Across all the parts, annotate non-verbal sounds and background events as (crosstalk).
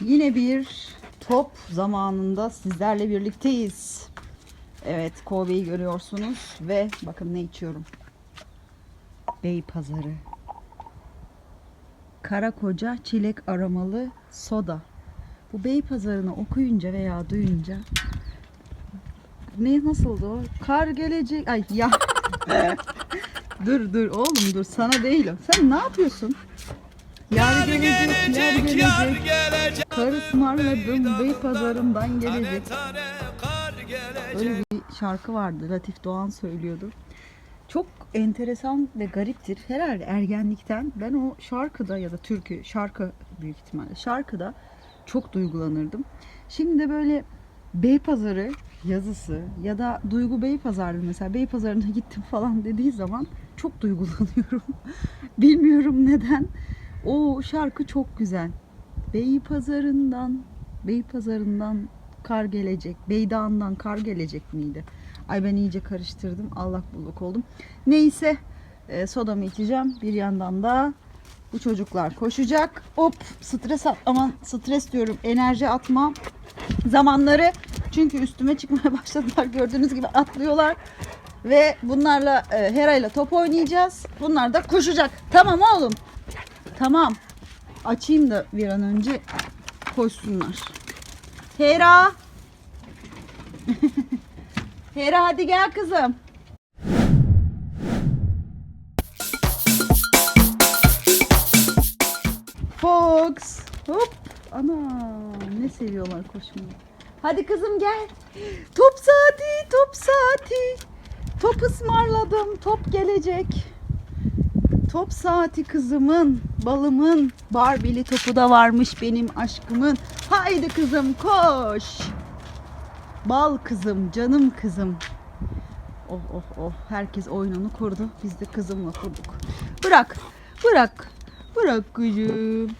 Yine bir top zamanında sizlerle birlikteyiz. Evet Kobe'yi görüyorsunuz ve bakın ne içiyorum. Bey pazarı. Kara koca çilek aromalı soda. Bu bey pazarını okuyunca veya duyunca ne nasıldı o? Kar gelecek. Ay ya. (laughs) dur dur oğlum dur sana değil o. Sen ne yapıyorsun? Yar gelecek, yar gelecek. gelecek. Kar ısmarladım bey pazarından gelecek. Tane kar gelecek. Öyle bir şarkı vardı. Latif Doğan söylüyordu. Çok enteresan ve gariptir. Herhalde ergenlikten ben o şarkıda ya da türkü şarkı büyük ihtimalle şarkıda çok duygulanırdım. Şimdi de böyle Beypazarı yazısı ya da Duygu Beypazarı mesela Beypazarı'na (laughs) gittim falan dediği zaman çok duygulanıyorum. (laughs) Bilmiyorum neden. O şarkı çok güzel. Beypazarı'ndan Beypazarı'ndan kar gelecek. Beydağından kar gelecek miydi? Ay ben iyice karıştırdım. Allah bulluk oldum. Neyse e, sodamı içeceğim. Bir yandan da bu çocuklar koşacak. Hop stres at aman stres diyorum. Enerji atma zamanları. Çünkü üstüme çıkmaya (laughs) başladılar. Gördüğünüz gibi atlıyorlar. Ve bunlarla e, Hera ile top oynayacağız. Bunlar da koşacak. Tamam oğlum. Tamam. Açayım da bir an önce koşsunlar. Hera. (laughs) Hera hadi gel kızım. Fox. Hop. Ana ne seviyorlar koşmayı. Hadi kızım gel. Top saati, top saati. Top ısmarladım. Top gelecek. Top saati kızımın, balımın, Barbie'li topu da varmış benim aşkımın. Haydi kızım koş. Bal kızım, canım kızım. Oh oh oh. Herkes oyununu kurdu. Biz de kızımla kurduk. Bırak. Bırak. Bırak kızım.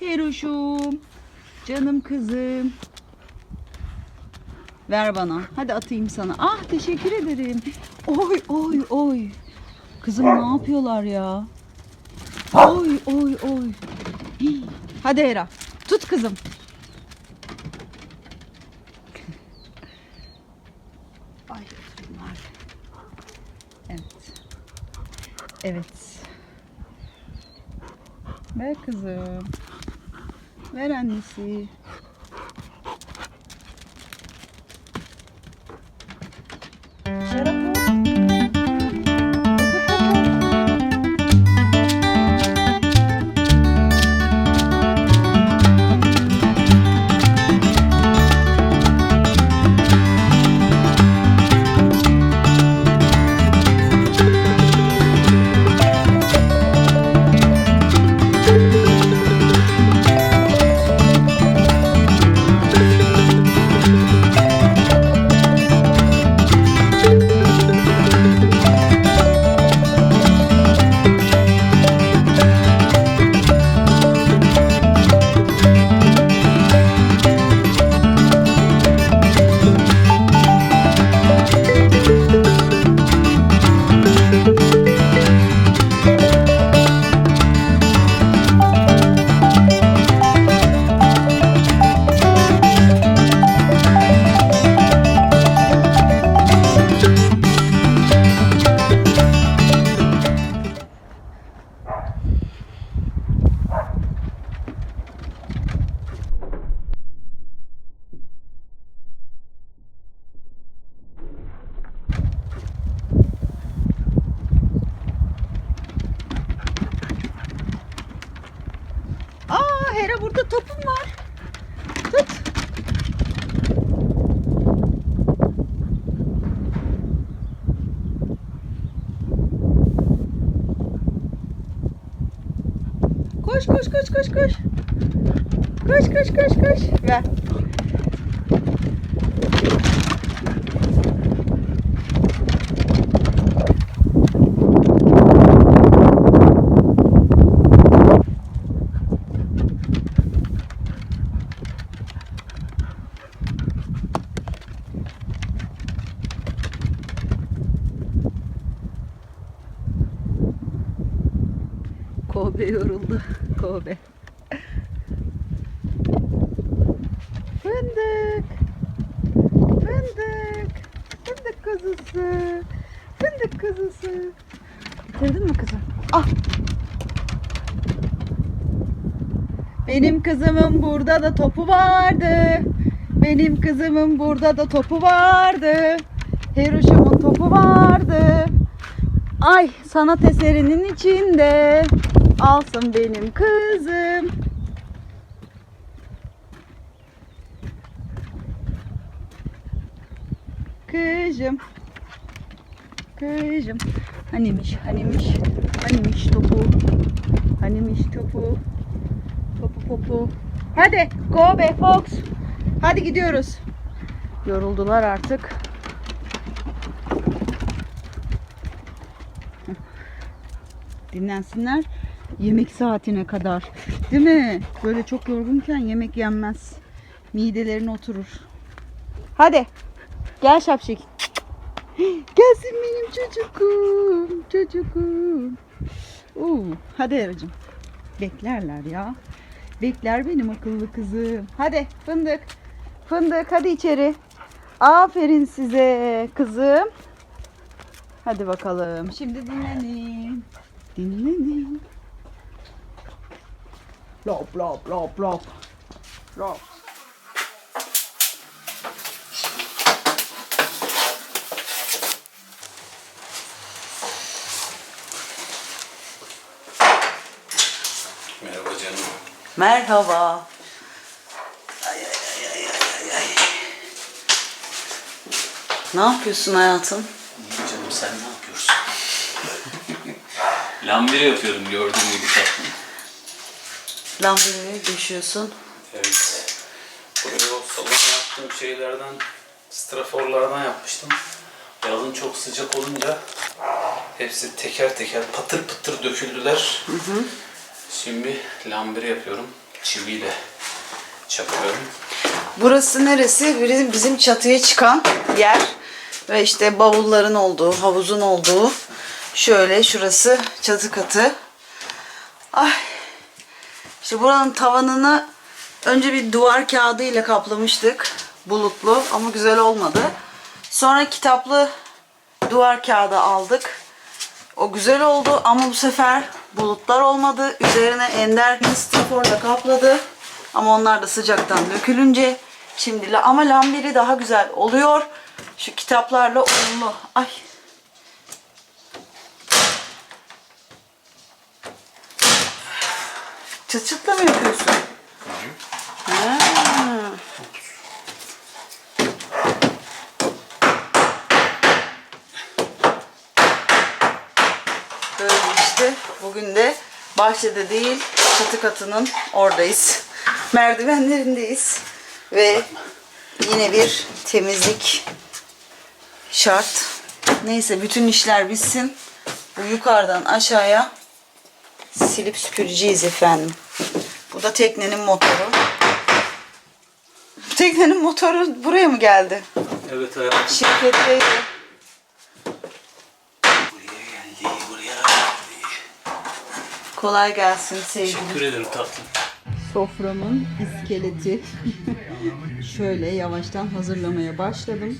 Heroşum. Canım kızım. Ver bana. Hadi atayım sana. Ah teşekkür ederim. Oy oy oy. Kızım ne yapıyorlar ya? Oy oy oy. Hadi Hera. Tut kızım. Ay bunlar. Evet. Evet. Ver kızım. Ver annesi. Hera burada topum var. Tut. Koş koş koş koş koş. Koş koş koş koş. Ver. Kobe yoruldu. Kobe. kuzusu. Fındık kuzusu. Bitirdin mi kızım? Ah. Benim kızımın burada da topu vardı. Benim kızımın burada da topu vardı. Hiroşima'nın topu vardı. Ay sanat eserinin içinde alsın benim kızım. Kızım. Kızım. Hanimiş, hanimiş, hanimiş topu. Hanimiş topu. Popu. Hadi go be Fox. Hadi gidiyoruz. Yoruldular artık. Dinlensinler yemek saatine kadar. Değil mi? Böyle çok yorgunken yemek yenmez. Midelerine oturur. Hadi. Gel şapşik. Gelsin benim çocukum. Çocukum. Oo, hadi Eracığım. Beklerler ya. Bekler benim akıllı kızım. Hadi fındık. Fındık hadi içeri. Aferin size kızım. Hadi bakalım. Şimdi dinlenin. Dinlenin. Lop lop lop lop. Lop. Merhaba canım. Merhaba. Ne yapıyorsun hayatım? İyi canım sen ne yapıyorsun? (laughs) Lambire yapıyorum gördüğün gibi tatlım. Lambayı düşüyorsun. Evet. Buraya salona yaptığım şeylerden, straforlardan yapmıştım. Yazın çok sıcak olunca hepsi teker teker patır patır döküldüler. Şimdi lambire yapıyorum. Çiviyle çakıyorum. Burası neresi? Bizim, bizim çatıya çıkan yer. Ve işte bavulların olduğu, havuzun olduğu. Şöyle şurası çatı katı. Ay. İşte buranın tavanını önce bir duvar kağıdı ile kaplamıştık. Bulutlu ama güzel olmadı. Sonra kitaplı duvar kağıdı aldık. O güzel oldu ama bu sefer bulutlar olmadı. Üzerine ender straforla kapladı. Ama onlar da sıcaktan dökülünce şimdi la- ama lambiri daha güzel oluyor. Şu kitaplarla uyumlu. Ay. Çıt çıtla mı yapıyorsun? Ha. Böyle işte bugün de bahçede değil çatı katının oradayız. Merdivenlerindeyiz. Ve yine bir temizlik şart. Neyse bütün işler bitsin. Bu yukarıdan aşağıya silip süpüreceğiz efendim. Bu da teknenin motoru. Teknenin motoru buraya mı geldi? Evet hayatım. Şirketteydi. Buraya geldi, buraya geldi. Kolay gelsin sevgili. Teşekkür ederim tatlım. Soframın iskeleti. (laughs) Şöyle yavaştan hazırlamaya başladım.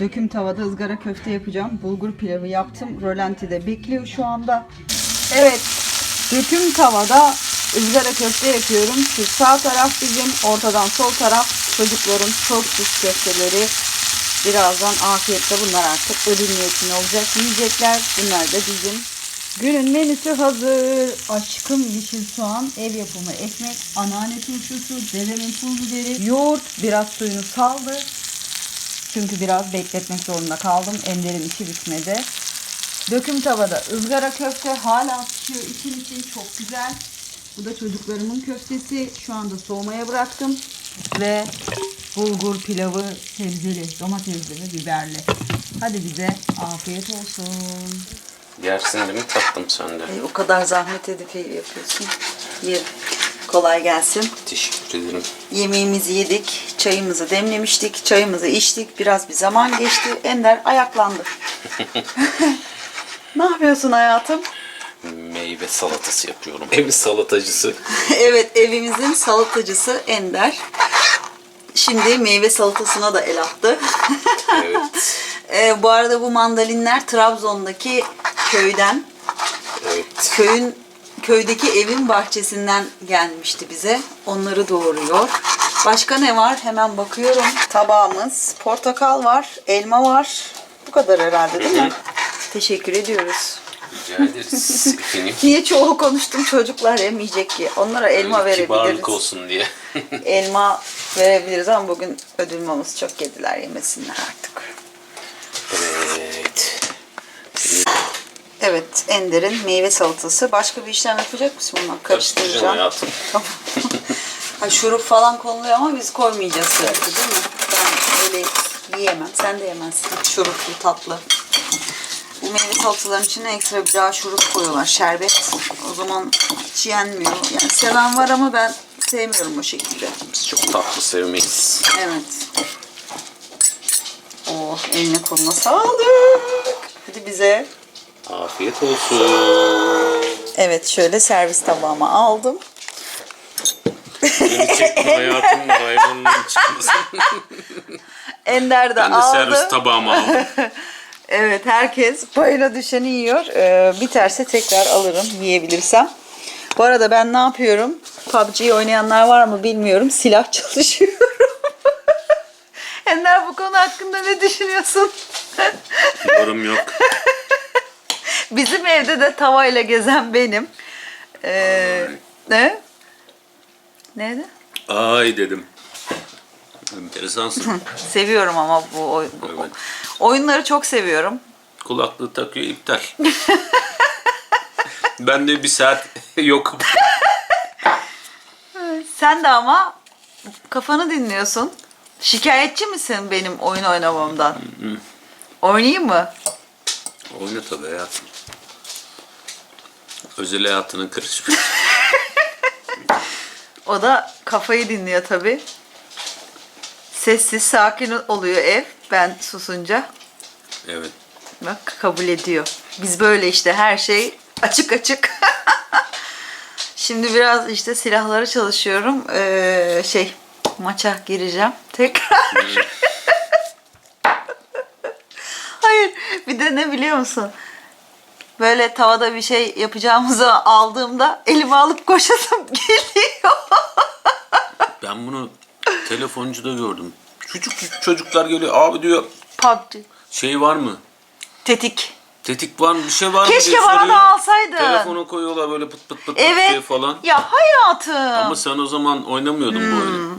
Döküm tavada ızgara köfte yapacağım. Bulgur pilavı yaptım. Rölantide bekliyor şu anda. Evet. Döküm tavada ızgara köfte yapıyorum. Şu sağ taraf bizim, ortadan sol taraf çocukların sosis köfteleri. Birazdan afiyetle bunlar artık ödül niyetine olacak. Yiyecekler. Bunlar da bizim. Günün menüsü hazır. Aşkım yeşil soğan, ev yapımı ekmek, anneanne turşusu, dedemin pul biberi, yoğurt, biraz suyunu saldı. Çünkü biraz bekletmek zorunda kaldım. Ender'in işi bitmedi. Döküm tavada ızgara köfte hala pişiyor için için çok güzel. Bu da çocuklarımın köftesi. Şu anda soğumaya bıraktım. Ve bulgur pilavı sebzeli, domatesli ve biberli. Hadi bize afiyet olsun. Yersin değil mi tatlım sen de? E, o kadar zahmet edip yapıyorsun. Yerim. Kolay gelsin. Teşekkür ederim. Yemeğimizi yedik, çayımızı demlemiştik, çayımızı içtik. Biraz bir zaman geçti. Ender ayaklandı. (laughs) ne yapıyorsun hayatım? Meyve salatası yapıyorum. Ev salatacısı. (laughs) evet, evimizin salatacısı Ender. Şimdi meyve salatasına da el attı. Evet. (laughs) Ee, bu arada bu mandalinler Trabzon'daki köyden, Evet. köyün köydeki evin bahçesinden gelmişti bize. Onları doğuruyor. Başka ne var? Hemen bakıyorum. Tabağımız, portakal var, elma var. Bu kadar herhalde değil mi? Teşekkür ediyoruz. Rica ederiz efendim. (laughs) Niye çoğu konuştum çocuklar yemeyecek ki. Onlara elma Böyle Kibarlık verebiliriz. olsun diye. (laughs) Elma verebiliriz ama bugün ödülmamız çok yediler yemesinler artık. Evet Ender'in meyve salatası. Başka bir işlem yapacak mısın bunu? Karıştıracağım Karıştıracağım. hayatım. (laughs) Tamam. ha, şurup falan konuluyor ama biz koymayacağız sürekli değil mi? Ben öyle yiyemem. Sen de yemezsin. Şuruplu tatlı. Bu meyve salataların içine ekstra bir daha şurup koyuyorlar. Şerbet. O zaman hiç yenmiyor. Yani seven var ama ben sevmiyorum o şekilde. Biz çok tatlı sevmeyiz. Evet. Oh eline koluna sağlık. Hadi bize. Afiyet olsun. Evet şöyle servis tabağıma aldım. Beni çekme (laughs) hayatımın hayvanının çıkmasın. (laughs) Ender de Ben de aldı. servis tabağıma aldım. (laughs) Evet herkes payına düşeni yiyor. Ee, biterse tekrar alırım yiyebilirsem. Bu arada ben ne yapıyorum? PUBG'yi oynayanlar var mı bilmiyorum. Silah çalışıyorum. Ender bu konu hakkında ne düşünüyorsun? Yorum yok. Bizim evde de tavayla gezen benim. Ee, ne? Neydi? Ay dedim. Enteresansın. (laughs) Seviyorum ama bu, oy- bu- Evet. oyunları çok seviyorum. Kulaklığı takıyor iptal. (laughs) ben de bir saat (laughs) yokum. Sen de ama kafanı dinliyorsun. Şikayetçi misin benim oyun oynamamdan? Oynayayım mı? Oyna tabii hayatım. Özel hayatının karışmış. (laughs) O da kafayı dinliyor tabii. Sessiz, sakin oluyor ev ben susunca. Evet. Bak kabul ediyor. Biz böyle işte her şey açık açık. (laughs) Şimdi biraz işte silahları çalışıyorum. Ee, şey maça gireceğim tekrar. (laughs) Hayır bir de ne biliyor musun? Böyle tavada bir şey yapacağımızı aldığımda elime alıp koşasım (laughs) geliyor. Ben bunu telefoncuda gördüm. Küçük küçük çocuklar geliyor. Abi diyor PUBG. şey var mı? Tetik. Tetik var mı? Bir şey var mı? Keşke diye bana soruyor. da alsaydın. Telefona koyuyorlar böyle pıt pıt pıt Evet. diye falan. Ya hayatım. Ama sen o zaman oynamıyordun bu oyunu.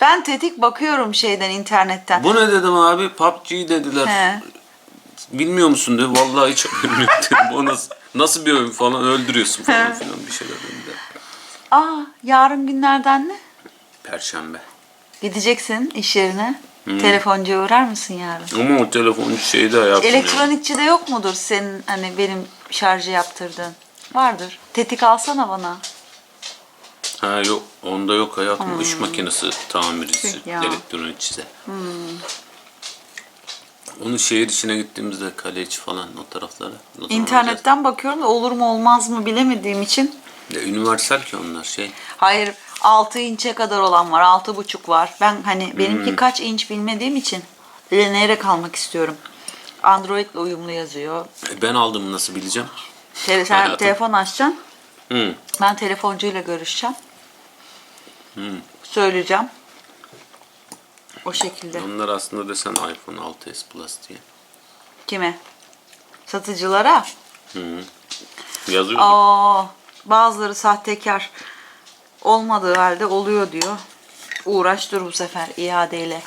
Ben tetik bakıyorum şeyden internetten. Bu ne dedim abi? PUBG dediler. He. Bilmiyor musun dedi. Vallahi hiç (laughs) dedim. O nasıl, nasıl bir oyun falan öldürüyorsun falan filan bir şeyler dediler. Aa yarın günlerden ne? Perşembe. Gideceksin iş yerine. Telefoncuya uğrar mısın yarın? Ama o telefoncu şeyde hayatım ya. Elektronikçide yok mudur senin hani benim şarjı yaptırdığın? Vardır. Tetik alsana bana. Ha yok onda yok hayatım. İş makinesi tamircisi. Ya. Elektronikçisi. Onu şehir içine gittiğimizde kale içi falan o taraflara. o İnternetten bakıyorum da olur mu olmaz mı bilemediğim için. Ya, üniversal ki onlar şey. Hayır 6 inçe kadar olan var. 6,5 var. Ben hani benimki kaç inç bilmediğim için deneyerek almak istiyorum. Android'le uyumlu yazıyor. E, Ben aldım nasıl bileceğim? Tele, sen Hayatım. telefon açacaksın. Hı. Ben telefoncuyla görüşeceğim. Söyleyeceğim. O şekilde. Onlar aslında desen iPhone 6s Plus diye. Kime? Satıcılara. Yazıyor. Aa, bazıları sahtekar olmadığı halde oluyor diyor. Uğraş dur bu sefer iadeyle.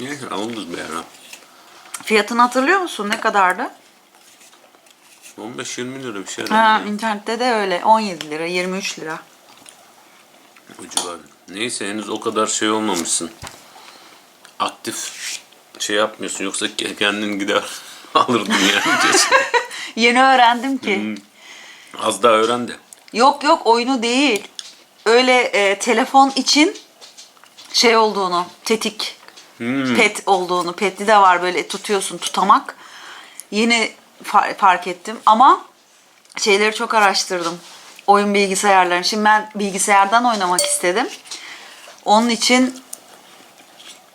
Neyse alırız bir ara. Fiyatını hatırlıyor musun? Ne kadardı? 15-20 lira bir şey Ha, herhalde. ya. internette de öyle. 17 lira, 23 lira. O civar. Neyse henüz o kadar şey olmamışsın. Aktif şey yapmıyorsun yoksa ke- kendin gider (laughs) alırdın yani kesin. (laughs) Yeni öğrendim ki. Hmm. Az daha öğren de. Yok yok oyunu değil. Öyle e, telefon için şey olduğunu, tetik, Hmm. pet olduğunu, petli de var böyle tutuyorsun tutamak. Yeni fa- fark ettim ama şeyleri çok araştırdım. Oyun bilgisayarlarını. Şimdi ben bilgisayardan oynamak istedim. Onun için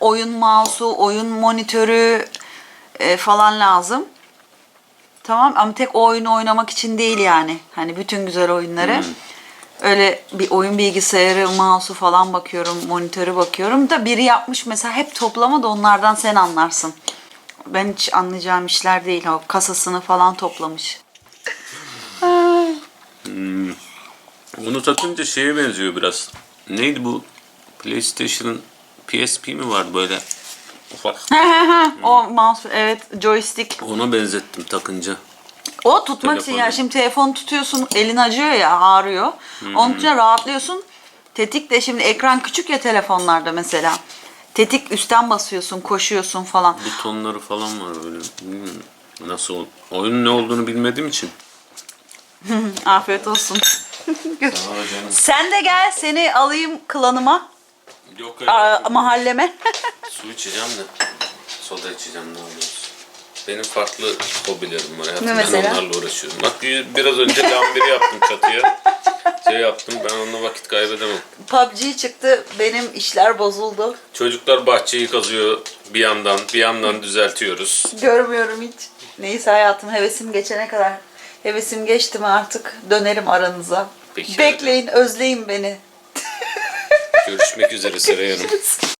oyun mouse'u, oyun monitörü e, falan lazım. Tamam ama tek o oyunu oynamak için değil yani. Hani bütün güzel oyunları. Öyle bir oyun bilgisayarı, mouse'u falan bakıyorum, monitörü bakıyorum da biri yapmış mesela hep toplama da onlardan sen anlarsın. Ben hiç anlayacağım işler değil. O kasasını falan toplamış. Bunu takınca şeye benziyor biraz. Neydi bu? PlayStation'ın PSP mi vardı böyle ufak? o mouse evet joystick. Ona benzettim takınca. O tutmak için Telefonu. ya şimdi telefon tutuyorsun elin acıyor ya ağrıyor. Onun için rahatlıyorsun. Tetik de şimdi ekran küçük ya telefonlarda mesela. Tetik üstten basıyorsun, koşuyorsun falan. Butonları falan var böyle. Bilmiyorum. Nasıl oyunun ne olduğunu bilmediğim için. (laughs) Afiyet olsun. Sen de gel seni alayım klanıma, Yok aa, mahalleme. (laughs) Su içeceğim de. Soda içeceğim ne oluyorsun? Benim farklı hobilerim var. hayatım. Ne ben mesela? onlarla uğraşıyorum. Bak biraz önce lambiri yaptım çatıya. Şey yaptım ben onunla vakit kaybedemem. PUBG çıktı, benim işler bozuldu. Çocuklar bahçeyi kazıyor bir yandan, bir yandan düzeltiyoruz. Görmüyorum hiç. Neyse hayatım hevesim geçene kadar. Hevesim geçti mi artık dönerim aranıza. Peki. Bekleyin, özleyin beni. Görüşmek üzere Seray Hanım. (laughs)